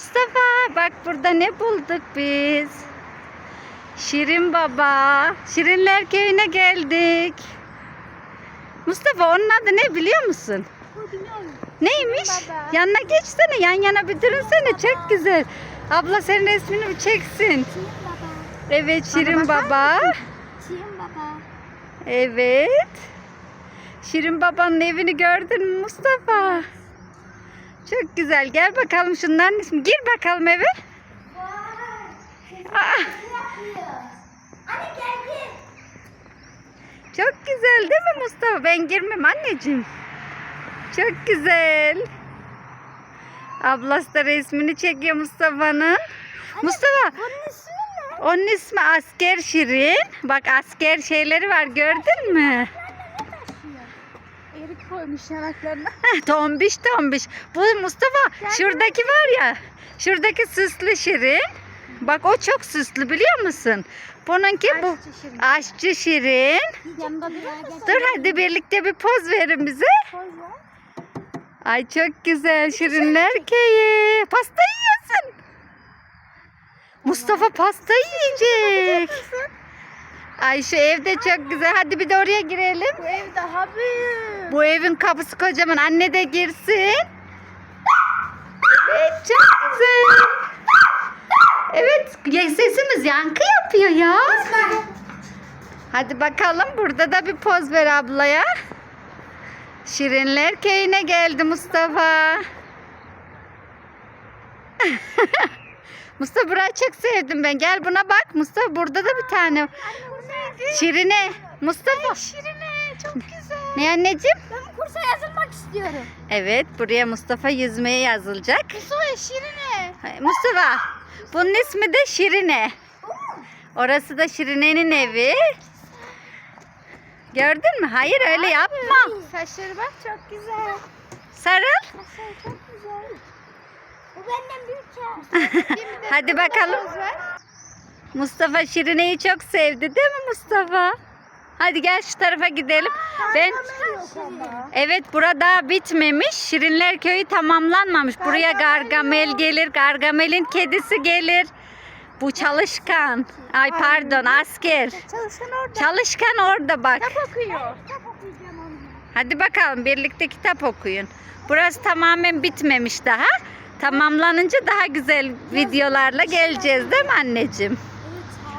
Mustafa bak burada ne bulduk biz. Şirin Baba. Şirinler köyüne geldik. Mustafa onun adı ne biliyor musun? Neymiş? Baba. Yanına geçsene yan yana bir durun çok güzel. Abla senin resmini bir çeksin. Evet Şirin Baba. Çiğim baba. Evet. Şirin babanın evini gördün mü Mustafa? Çok güzel. Gel bakalım şunların ismi. Gir bakalım eve. Aa, çok güzel değil mi Mustafa? Ben girmem anneciğim. Çok güzel. Ablası da resmini çekiyor Mustafa'nın. Mustafa Bunun ismi ne? onun ismi Asker Şirin. Bak asker şeyleri var gördün mü? Koymuş yanaklarına. Heh, tombiş tombiş. Bu Mustafa şuradaki var ya. Şuradaki süslü şirin. Bak o çok süslü biliyor musun? Bununki bu Aşçı şirin. aşçı şirin. Gel. Dur hadi birlikte bir poz verin bize. Ay çok güzel şirinler köyü. Pasta yiyorsun. Mustafa pasta yiyecek. Ay şu evde çok güzel. Hadi bir de oraya girelim. Bu ev daha büyük. Bu evin kapısı kocaman. Anne de girsin. Evet çok güzel. Evet sesimiz yankı yapıyor ya. Hadi bakalım burada da bir poz ver ablaya. Şirinler köyüne geldi Mustafa. Mustafa burayı çok sevdim ben. Gel buna bak. Mustafa burada da bir tane. Anne? Şirine. Mustafa. Şirine çok güzel. Ne anneciğim? Ben bu kursa yazılmak istiyorum. Evet buraya Mustafa yüzmeye yazılacak. Mustafa Şirine. Mustafa bunun ismi de Şirine. Orası da Şirine'nin evi. Gördün mü? Hayır öyle yapma. Saçları bak çok güzel. Sarıl. Saçları çok güzel. Bu benden büyük. Hadi bakalım. Mustafa Şirine'yi çok sevdi değil mi Mustafa? Hadi gel şu tarafa gidelim. Ben Evet burada bitmemiş. Şirinler köyü tamamlanmamış. Buraya Gargamel gelir. Gargamel'in kedisi gelir. Bu çalışkan. Ay pardon asker. Çalışan orada. Çalışkan orada bak. Kitap okuyor. Kitap okuyacağım onunla. Hadi bakalım birlikte kitap okuyun. Burası tamamen bitmemiş daha. Tamamlanınca daha güzel videolarla geleceğiz değil mi anneciğim?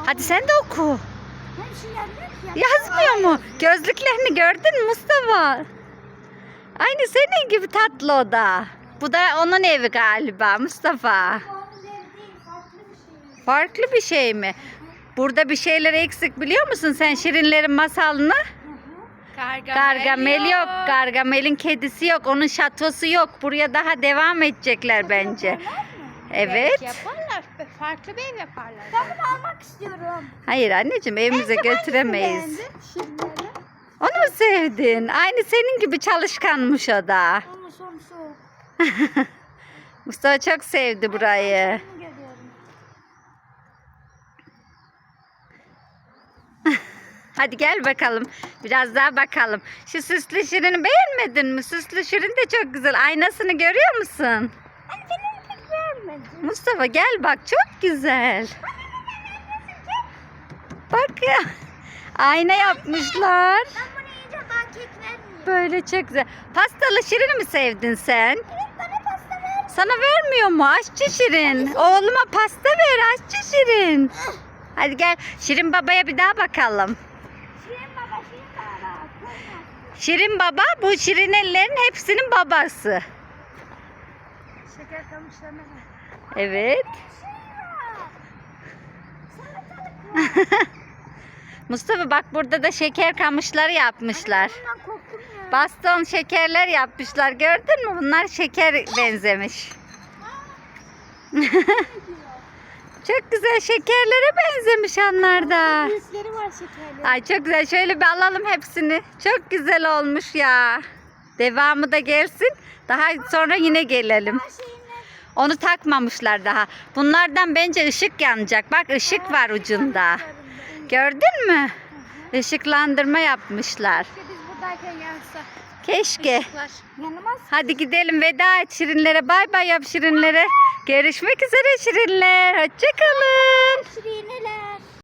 Hadi sen de oku. Şey yazmıyor mu? Gözlüklerini gördün Mustafa? Aynı senin gibi tatlı o da. Bu da onun evi galiba Mustafa. Şey. Farklı bir şey mi? Burada bir şeyler eksik biliyor musun sen Şirinlerin masalını? Gargamel yok. Gargamel'in kedisi yok. Onun şatosu yok. Buraya daha devam edecekler bence. Evet. Yaparlar. Farklı bir ev yaparlar. Ben bunu almak istiyorum. Hayır anneciğim evimize götüremeyiz. Şimdi. Onu mu sevdin? Aynı senin gibi çalışkanmış o da. Soğuk. Mustafa çok sevdi burayı. Bunu Hadi gel bakalım. Biraz daha bakalım. Şu süslü şirini beğenmedin mi? Süslü şirin de çok güzel. Aynasını görüyor musun? Mustafa gel bak çok güzel. Bak ya. Ayna yapmışlar. Böyle çok güzel. Pastalı şirini mi sevdin sen? Sana vermiyor mu? Aşçı Şirin. Oğluma pasta ver Aşçı Şirin. Hadi gel Şirin babaya bir daha bakalım. Şirin baba bu Şirinellerin hepsinin babası. Şeker kamışlarına. Evet. Salatalık. Mustafa bak burada da şeker kamışları yapmışlar. Baston şekerler yapmışlar. Gördün mü? Bunlar şeker benzemiş. Çok güzel şekerlere benzemiş onlar da. Yüzleri var şekerli. Ay çok güzel. Şöyle bir alalım hepsini. Çok güzel olmuş ya. Devamı da gelsin. Daha sonra yine gelelim. Onu takmamışlar daha. Bunlardan bence ışık yanacak. Bak ışık var ucunda. Gördün mü? Işıklandırma yapmışlar. Buradayken yansa. Keşke. Yanıma Hadi gidelim veda et şirinlere. Bay bay yap şirinlere. Görüşmek üzere şirinler. Hoşçakalın.